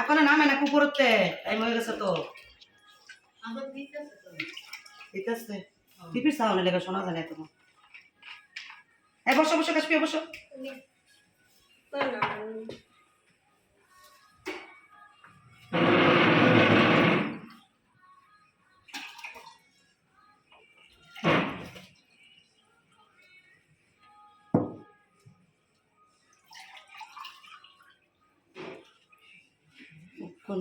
এখন নামে না কুকুরতে টাইম হয়ে গেছে তো। দিতেছে। পিপির সাউন্ড লেগে শোনা যায় না তোমার হ্যাঁ বসো বসো কাশ্মীর বসো। কোন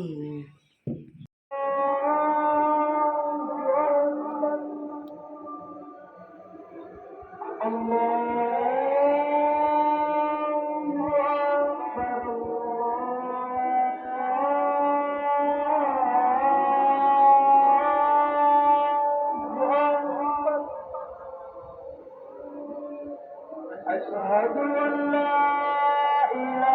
أشهد أن لا إله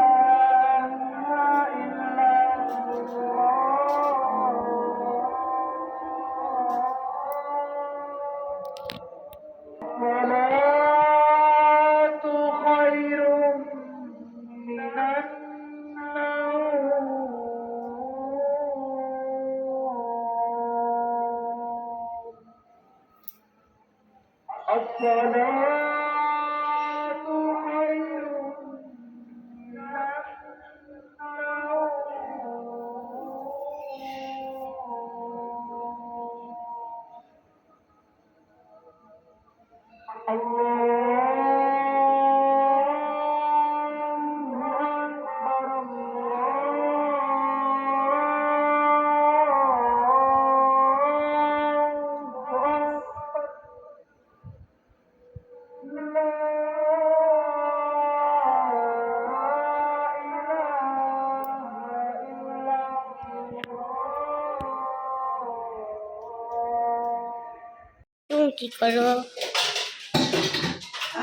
কি করো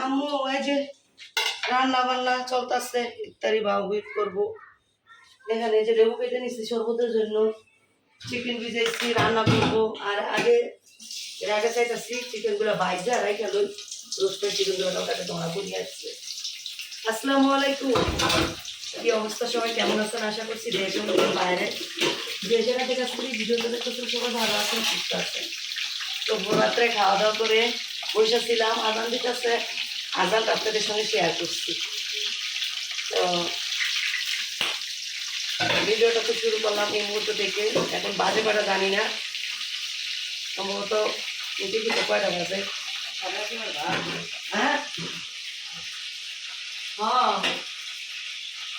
আম্মু, এই যে রান্না বান্না চলতেছে ইত্যাদি বাউবিট করব। এখানে যে লেবু কেটে নিচ্ছি শরবতের জন্য। চিকেন ভিজাইছি, রান্না করব। আর আগে, এর আগে চাইতেছি চিকেনগুলো বাইজা রাইখা লই রোস্টের চিকেনগুলো ওটাকে ধরা করিয়ে আসছে আসসালামু আলাইকুম। কি অবস্থা? সবাই কেমন আছেন? আশা করছি দেশে এবং বাইরে। যে জায়গা থেকে আসলে ভিডিওটা দেখতেছেন সবাই ভালো আছেন, সুস্থ আছেন। তো ভোররাত্রে খাওয়া দাওয়া করে বসেছিলাম। আজান দিতেছে। আজান আপনাদের সঙ্গে শেয়ার করছি। তো ভিডিওটা তো শুরু করলাম এই মুহূর্ত থেকে। এখন বাজে কটা জানি না। সম্ভবত এটি কিন্তু কয়টা বাজে? হ্যাঁ? হ্যাঁ।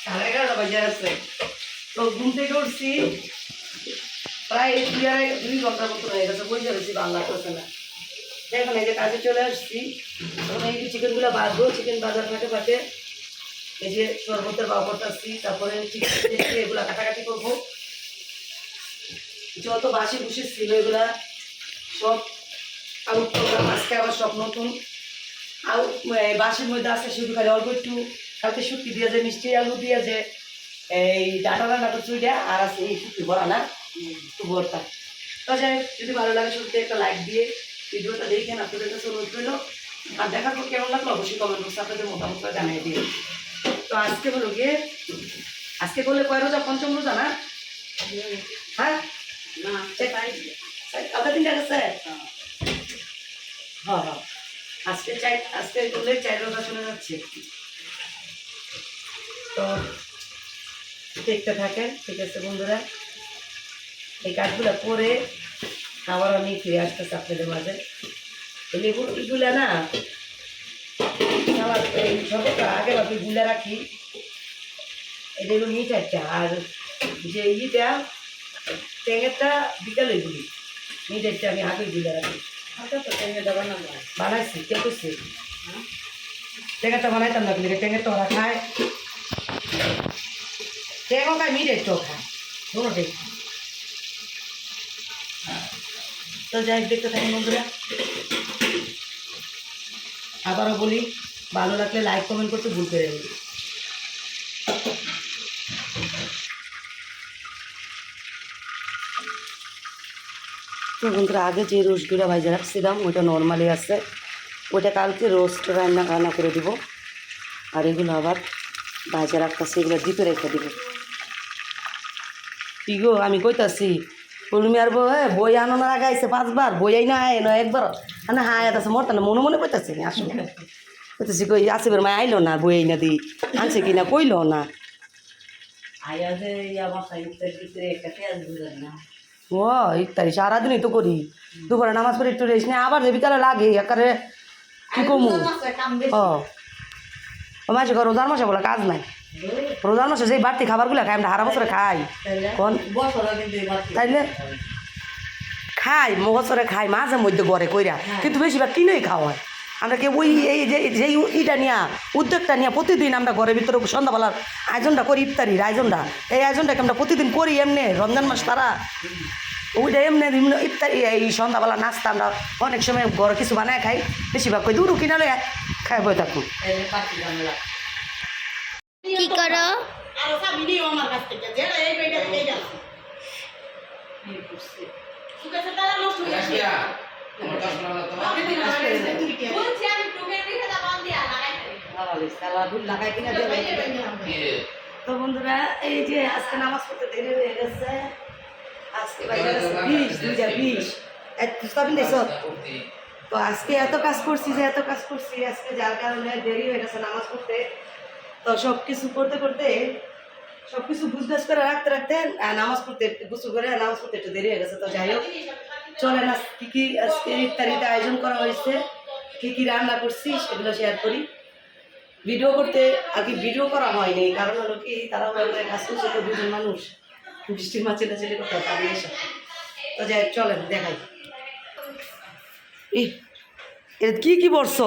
সাড়ে এগারোটা বাজে আছে তো ঘুম থেকে উঠছি। প্রায় দুই আড়াই দুই ঘণ্টার মতো হয়ে গেছে বসে রয়েছি বাংলা করছে না। এখন এই যে কাজে চলে আসছি। এখন এই যে চিকেনগুলো বাঁধবো চিকেন বাজার ফাটে ফাটে এই যে শরবতের বাউ করতেছি, তারপরে চিকেন এগুলো কাটাকাটি করব। যত বাসি বুসি ছিল এগুলা সব আউট করলাম আজকে আবার সব নতুন। আউট বাসির মধ্যে আছে, শুধু খালি অল্প একটু কালকে শুটকি দিয়ে যে, মিষ্টি আলু দিয়ে যে, এই ডাটা রান্না করছি ওইটা, আর আছে এই শুটকি ভরা না। একটু তো যাই যদি ভালো লাগে শুনতে একটা লাইক দিয়ে ভিডিওটা দেখেন আপনাদের কাছে অনুরোধ রইল। আর দেখার পর কেমন লাগল অবশ্যই কমেন্ট বক্সে আপনাদের মতামত জানিয়ে দিন তো আজকে হলো গিয়ে আজকে করলে কয় রোজা? পঞ্চম রোজা না? হ্যাঁ? না কালকে তিনটা গেছে হ্যাঁ। হ্যাঁ আজকে চাই আজকে করলে চাই রোজা শুনে যাচ্ছে। তো দেখতে থাকেন ঠিক আছে বন্ধুরা। এই কাজগুলো করে আবার আমি ফিরে আসতেছি আপনাদের মাঝে। এই লেবু এগুলা না আমার এই সর্বটা আগে ভাবে গুলা রাখি। এটা হলো একটা আর যে ইটা ট্যাঙেরটা বিকালে গুলি। মিটেরটা আমি আগে গুলা রাখি। বানাইছি কে করছি? ট্যাঙেরটা বানাইতাম না কিন্তু ট্যাঙেরটা ওরা খায়। ট্যাঙও খায় মিটেরটাও খায়। দুটোটাই তো যাই, দেখতে থাকুন বন্ধুরা। আবারও বলি, ভালো লাগলে লাইক কমেন্ট করতে ভুল করে বলি তো বন্ধুরা, আগে যে রোস্টগুলো ভাজা রাখছিলাম, ওইটা নর্মালি আছে। ওইটা কালকে রোস্ট রান্না রান্না করে দিব। আর এগুলো আবার ভাজা রাখতেছে, এগুলো ডিপে রেখে দিব। কি আমি কইতাছি আর বই বই আনো না গাইছে পাঁচবার বই আই না আয় না একবার। মানে হ্যাঁ আছে মরতা না মনে মনে কইতাছি আসলে। কইতাছি কই আসিবের মা আইলো না বই আই না দি আনছে কিনা কইলো না। ও ইত্যাদি সারাদিনই তো করি। দুপুরে নামাজ পড়ে একটু রেস্ট নেই আবার বিকালে লাগে একারে কি কমু? ও মাসে কর রোজার মাসে বলে কাজ নাই। রোজার মাসে সেই বাড়তি খাবারগুলো খাই আমরা হারা বছরে খাই। কোন? তাইলে? খাই বছরে খাই মাঝে মধ্যে ঘরে কইরা। কিন্তু বেশিরভাগ কিনেই খাওয়া হয়। আমরা কি ওই এই যে যেই ইটা নিয়া উদ্যোগটা নিয়ে প্রতিদিন আমরা ঘরের ভিতরে সন্ধ্যাবেলার আয়োজনটা করি ইফতারির আয়োজনটা। এই আয়োজনটাকে আমরা প্রতিদিন করি এমনি রমজান মাস তারা। ওইটা এমনি ইফতারি এই সন্ধ্যাবেলা নাস্তা আমরা অনেক সময় ঘরে কিছু বানায় খাই। বেশিরভাগ কই দূরও কিনালে খাই বই থাকুন কি করো? তো বন্ধুরা এই যে আজকে নামাজ পড়তে দেরি হয়ে গেছে। আজকে বিশ দুইটা বিশ। সবিন তো আজকে এত কাজ করছি যে এত কাজ করছি আজকে যার কারণে দেরি হয়ে গেছে নামাজ পড়তে। তো সব কিছু করতে করতে সব কিছু বুঝগাছ করে রাখতে রাখতে নামাজ পড়তে গুছু করে, নামাজ পড়তে একটু দেরি হয়ে গেছে। তো যাই হোক চলে না কি কি আজকে ইফতারিতে আয়োজন করা হয়েছে, কি কি রান্না করছি সেগুলো শেয়ার করি। ভিডিও করতে আর কি ভিডিও করা হয়নি, কারণ হলো কি, তারা ওরা কাজ করছে তো দুজন মানুষ, বৃষ্টির মাছ চেলে চেলে করতে হবে, আমি এসে তো যাই চলেন, দেখাই। কি কি বলছো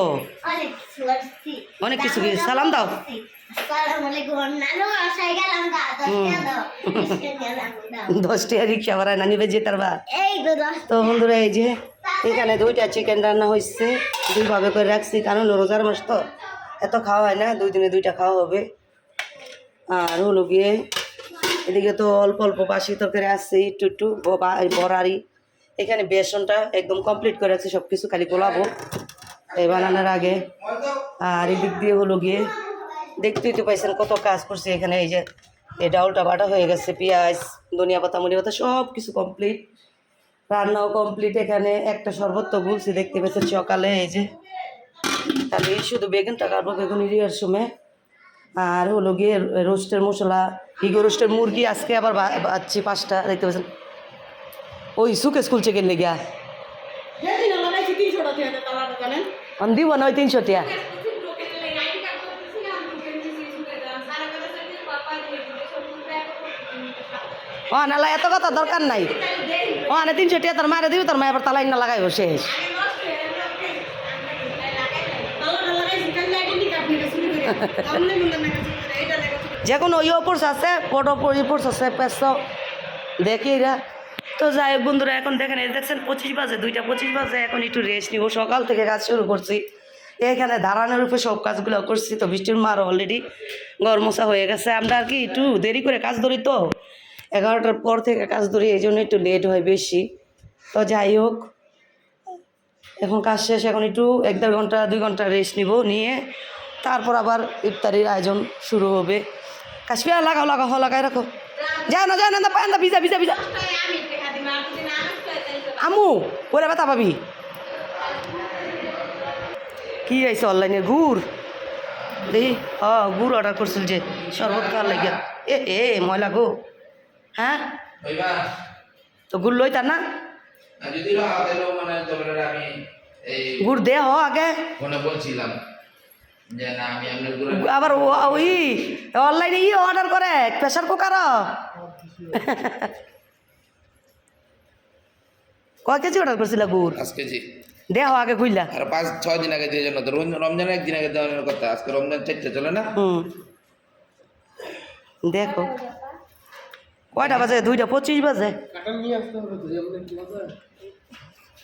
অনেক কিছু? সালাম দাও। রিক্সা ভাড়া না নিবে যে তো বন্ধুরা এই যে এখানে দুইটা চিকেন রান্না হয়েছে দুইভাবে করে রাখছি কারণ রোজার মাস তো এত খাওয়া হয় না দুই দিনে দুইটা খাওয়া হবে। আর হলো গিয়ে এদিকে তো অল্প অল্প বাসি তরকারি আসছে একটু একটু ব- বা- এই বড়ারি। এখানে বেসনটা একদম কমপ্লিট করে রাখছি সব কিছু খালি গোলাবো। এই বানানোর আগে আর এদিক দিয়ে হলো গিয়ে দেখতেই তো পাইছেন কত কাজ করছে এখানে এই যে এই ডাউলটা বাটা হয়ে গেছে পেঁয়াজ ধনিয়া পাতা মনিয়া পাতা সব কিছু কমপ্লিট রান্নাও কমপ্লিট এখানে একটা শরবত তো গুলছি দেখতে পেয়েছেন সকালে এই যে। তাহলে এই শুধু বেগুনটা কাটবো বেগুন ইরিয়ার সময় আর হলো গিয়ে রোস্টের মশলা ইগো রোস্টের মুরগি আজকে আবার বাচ্ছি পাঁচটা দেখতে পেয়েছেন ওই সুকে স্কুল চেকের লেগিয়া আমি দিব না ওই তিনশো টিয়া ও নালা এত কথা দরকার নাই। ও না, তিনশো টিয়া তোর মারে দিব, তোর মা এবার তালাই না লাগাইব, শেষ। যে কোনো ইয়ে পড়ছে আছে পড়ি পড়ছে আছে, পেছ। দেখি এরা। তো যাই বন্ধুরা, এখন দেখেন, এই দেখছেন, পঁচিশ বাজে, দুইটা পঁচিশ বাজে, এখন একটু রেস্ট নিব। সকাল থেকে কাজ শুরু করছি। এখানে দাঁড়ানোর উপরে সব কাজগুলো করছি, তো বৃষ্টির মার অলরেডি গরমসা হয়ে গেছে। আমরা আর কি একটু দেরি করে কাজ ধরি তো। এগারোটার পর থেকে কাজ ধরি, এই জন্য একটু লেট হয় বেশি। তো যাই হোক, এখন কাজ শেষ, এখন একটু এক দেড় ঘণ্টা, দুই ঘণ্টা রেস্ট নিব, নিয়ে তারপর আবার ইফতারির আয়োজন শুরু হবে। কাশ্মীর লাগাও লাগাও হ লাগাই রাখো। যায় না যায় না পায় না ভিজা ভিজা ভিজা। আমু ওরে ব্যথা পাবি। কি আইছে অনলাইনে? গুড়। দেখি হ গুড় অর্ডার করছিল যে, শরবত খাওয়ার লাগিয়া। এ এ, ময়লা গো। হ্যাঁ? তো গুড় লই তার না? মানে গুড় দে হ আগে। বলছিলাম আবার ওই অনলাইনে ই অর্ডার করে প্রেশার কুকার কয় কেজি অর্ডার করছিল গুড়? পাঁচ কেজি। দেহ আগে খুললা আর পাঁচ ছয় দিন আগে দিয়ে জন্য তো রমজান- একদিন আগে দেওয়ার কথা আজকে রমজান চারটে চলে না? হুম। দেখো। কয়টা বাজে? দুইটা পঁচিশ বাজে।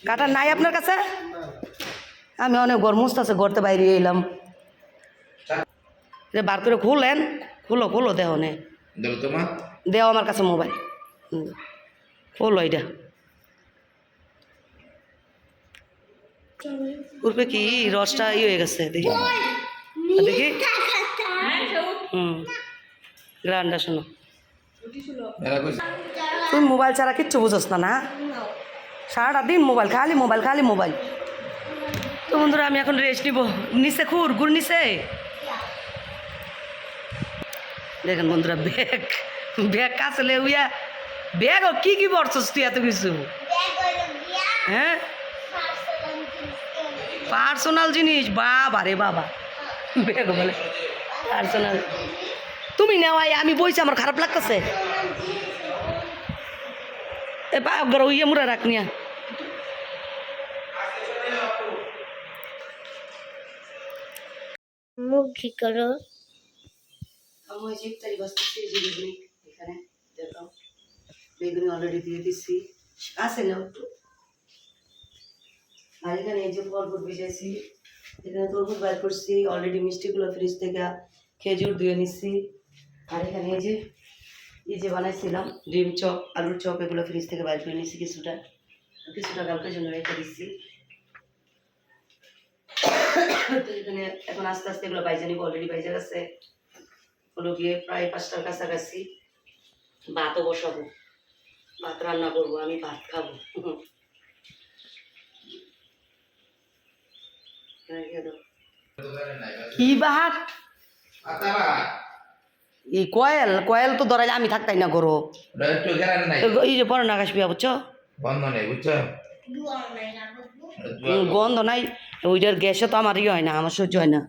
কাটা নাই আপনার কাছে? আমি অনেক গরমস্ত আছে গড়তে বাইরে এলাম। যে বার করে খুলেন খুলো খুলো দেহ নে। দেও আমার কাছে মোবাইল। হুম। খোলো এটা। উর্পে কি রসটা ই হয়ে গেছে দেখি। দেখি। হুম। গ্রান্ডা শোনো। তুই মোবাইল ছাড়া কিচ্ছু বুঝোস না না? সারাটা দিন মোবাইল, খালি মোবাইল খালি মোবাইল। তো বন্ধুরা, আমি এখন রেস্ট নিব। নিচে খুর, গুড় নিচে। দেখেন বন্ধুরা, ব্যাগ ব্যাগ কাছে উইয়া ব্যাগ ও কি কি পড়ছস তুই এত কিছু? হ্যাঁ. পার্সোনাল জিনিস, বাবা রে বাবা। ব্যাগ বলে, পার্সোনাল। তুমি নেওয়াই আমি বইছি আমার খারাপ লাগতেছে। এ বা গর ইয়ে মুরা রাখ নিয়া। মুখ কি করো? আমি ওই যে ইফতারি বসতেছি বেগুনি এখানে দেখো। বেগুনি অলরেডি দিয়ে দিচ্ছি আছে না একটু? আর এখানে এই যে ফলফুল ভিজাইছি। এখানে তরমুজ করছি অলরেডি মিষ্টিগুলো ফ্রিজ থেকে খেজুর ধুয়ে নিচ্ছি আর এখানে এই যে এই যে বানাইছিলাম ডিম চপ আলুর চপ এগুলো ফ্রিজ থেকে বাইর করে নিচ্ছি কিছুটা। কিছুটা কালকের জন্য রেখে দিচ্ছি। তো এখানে এখন আস্তে আস্তে এগুলো বাইজে নিব অলরেডি বাইজে গেছে। হলো গিয়ে প্রায় পাঁচটার কাছাকাছি ভাতও বসাবো। ভাত রান্না করব আমি ভাত খাব। দাও। কি ভাত। এই কয়েল কয়েল তো ধরাইলে আমি থাকতাই না করো এই যে বড় নাগাস পিয়া বুঝছ? বন্ধ নেই বুঝছ? না গন্ধ। নাই। ওইটার গ্যাসে তো আমার ইয়ে হয় না আমার সহ্য হয় না।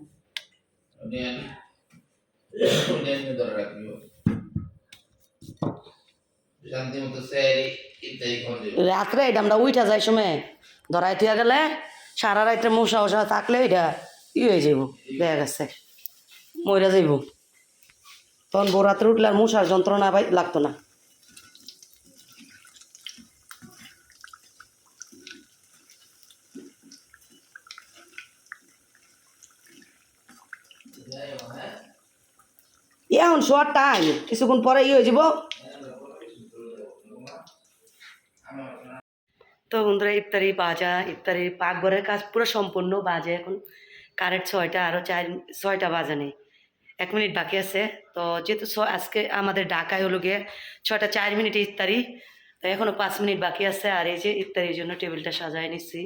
ধরে রাত্রে এটা আমরা উঠা যাই সময়। ধরাই থুয়া গেলে সারা রাত্রে মশা মশা থাকলে ওইটা ই হয়ে যাইব দেখা গেছে মরে যাইব। তখন বউ রাত্রে উঠলে আর মশার যন্ত্রণা ভাই লাগতো না। এখন শোয়ার টাইম কিছুক্ষণ পরে ই হয়ে যাব। তো বন্ধুরা, ইফতারি বাজা ইফতারি পাকঘরের কাজ পুরো সম্পূর্ণ বাজে এখন। কারেন্ট ছয়টা আরও চার, ছয়টা বাজা নেই। এক মিনিট বাকি আছে। তো যেহেতু আজকে আমাদের ঢাকায় হলো গিয়ে ছটা চার মিনিট ইফতারি। তো এখনও পাঁচ মিনিট বাকি আছে আর এই যে ইফতারির জন্য টেবিলটা সাজায় নিচ্ছি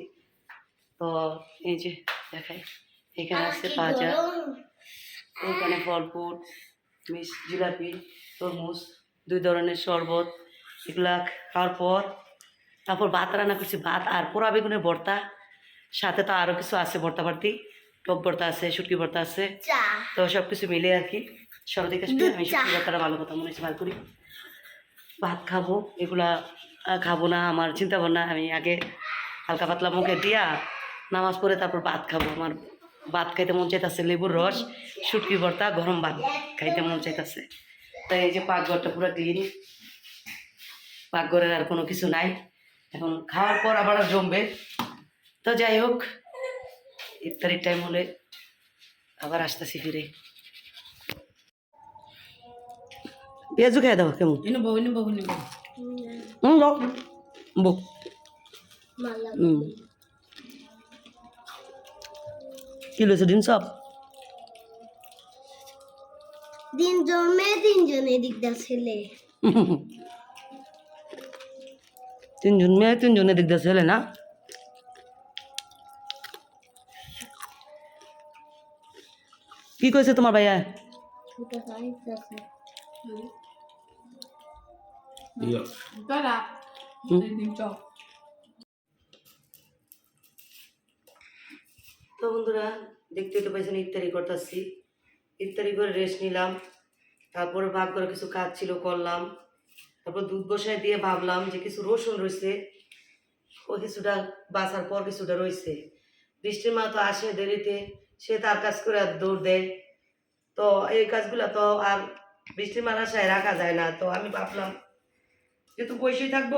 তো এই যে দেখাই এখানে আছে ওখানে ফল ফুট মিস জিলাপি তরমুজ দুই ধরনের শরবত এগুলা খাওয়ার পর তারপর ভাত রান্না করছি ভাত আর পোড়া বেগুনের ভর্তা। সাথে তো আরও কিছু আছে ভর্তা ভর্তি টক ভর্তা আছে শুটকি ভর্তা আছে। তো সব কিছু মিলে আর কি। সরদিকে আসবে আমি শুটকি ভর্তাটা ভালো কথা মনে হচ্ছে ভালো করি। ভাত খাব এগুলা খাব না আমার চিন্তা ভাবনা আমি আগে হালকা পাতলা মুখে দিয়া নামাজ পড়ে তারপর ভাত খাব। আমার ভাত খাইতে মন চাইতেছে লেবুর রস শুটকি ভর্তা গরম ভাত খাইতে মন চাইতেছে। তো এই যে পাকঘরটা পুরো ক্লিন পাকঘরের আর কোনো কিছু নাই। এখন খাওয়ার পর আবার জমবে। তো যাই হোক ইফতারির টাইম হলে আবার আসতেছি ফিরে। পেঁয়াজু খেয়ে দাও কেমন? হুম দাও বউ মালা। হুম। কি লইছে ডিম সব দিন জন্মে তিনজন এদিক দা ছেলে। তিনজন মেয়ে তিনজনে দিক দিয়ে ছেলে না? কি কইছে তোমার ভাইয়া? ছোট তো বন্ধুরা দেখতে তো পাইছেন ইফতারি করতেছি। ইফতারি করে রেস্ট নিলাম। তারপর ভাগ করে কিছু কাজ ছিল করলাম। তারপর দুধ বসায় দিয়ে ভাবলাম যে কিছু রসুন রয়েছে ও কিছুটা বাসার পর কিছুটা রয়েছে বৃষ্টির মা তো আসে দেরিতে। সে তার কাজ করে দৌড় দেয়। তো এই কাজগুলো তো আর বৃষ্টির মার আশায় রাখা যায় না। তো আমি ভাবলাম, যেহেতু বসেই থাকব,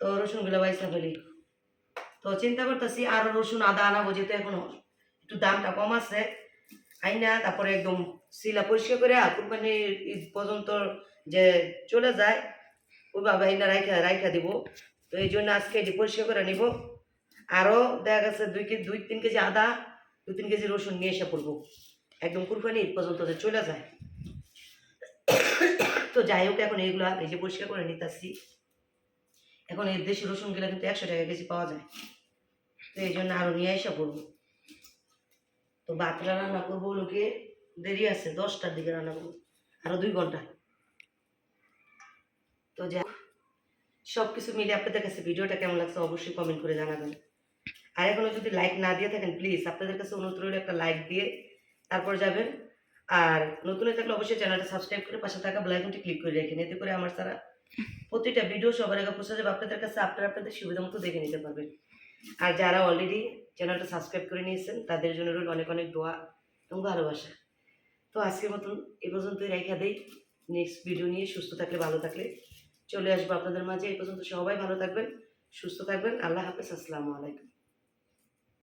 তো রসুনগুলো বাইসা ফেলি। তো চিন্তা করতেছি, আরও রসুন, আদা আনাবো, যেহেতু এখন একটু দামটা কম আছে। আইনা, তারপরে একদম শিলা পরিষ্কার করে কুরবানির ঈদ পর্যন্ত যে চলে যায়, ওইভাবে আইনা রাইখা রাইখা দিব। তো এই জন্য আজকে এটি পরিষ্কার করে নিব। আরও দেখা গেছে দুই কেজি দুই, তিন কেজি আদা দু তিন কেজি রসুন নিয়ে এসে পড়ব একদম কুরবানি পর্যন্ত চলে যায়। তো যাই হোক, এখন এইগুলো এই যে পরিষ্কার করে নিতেছি। এখন এই দেশি রসুনগুলো কিন্তু একশো টাকা কেজি পাওয়া যায়। তো এই জন্য আরও নিয়ে আসা করব তো ভাতটা রান্না করব লোকে দেরি আছে, দশটার দিকে রান্না করব। আরও দুই ঘণ্টা। তো যা সব কিছু মিলে আপনাদের কাছে ভিডিওটা কেমন লাগছে অবশ্যই কমেন্ট করে জানাবেন। আর এখনও যদি লাইক না দিয়ে থাকেন প্লিজ আপনাদের কাছে অনুরোধ রইল একটা লাইক দিয়ে তারপর যাবেন। আর নতুন হয়ে থাকলে অবশ্যই চ্যানেলটা সাবস্ক্রাইব করে পাশে থাকা বেলাইকনটি ক্লিক করে রাখেন। এতে করে আমার সারা প্রতিটা ভিডিও সবার আগে পৌঁছে যাবে। আপনাদের কাছে আপনারা আপনাদের সুবিধা মতো দেখে নিতে পারবেন। আর যারা অলরেডি চ্যানেলটা সাবস্ক্রাইব করে নিয়েছেন, তাদের জন্য রইল অনেক অনেক দোয়া এবং ভালোবাসা। তো আজকের মতন এ পর্যন্তই রেখা দেই। নেক্সট ভিডিও নিয়ে সুস্থ থাকলে ভালো থাকলে চলে আসব আপনাদের মাঝে। এই পর্যন্ত সবাই ভালো থাকবেন, সুস্থ থাকবেন। আল্লাহ হাফেজ। আসসালামু আলাইকুম।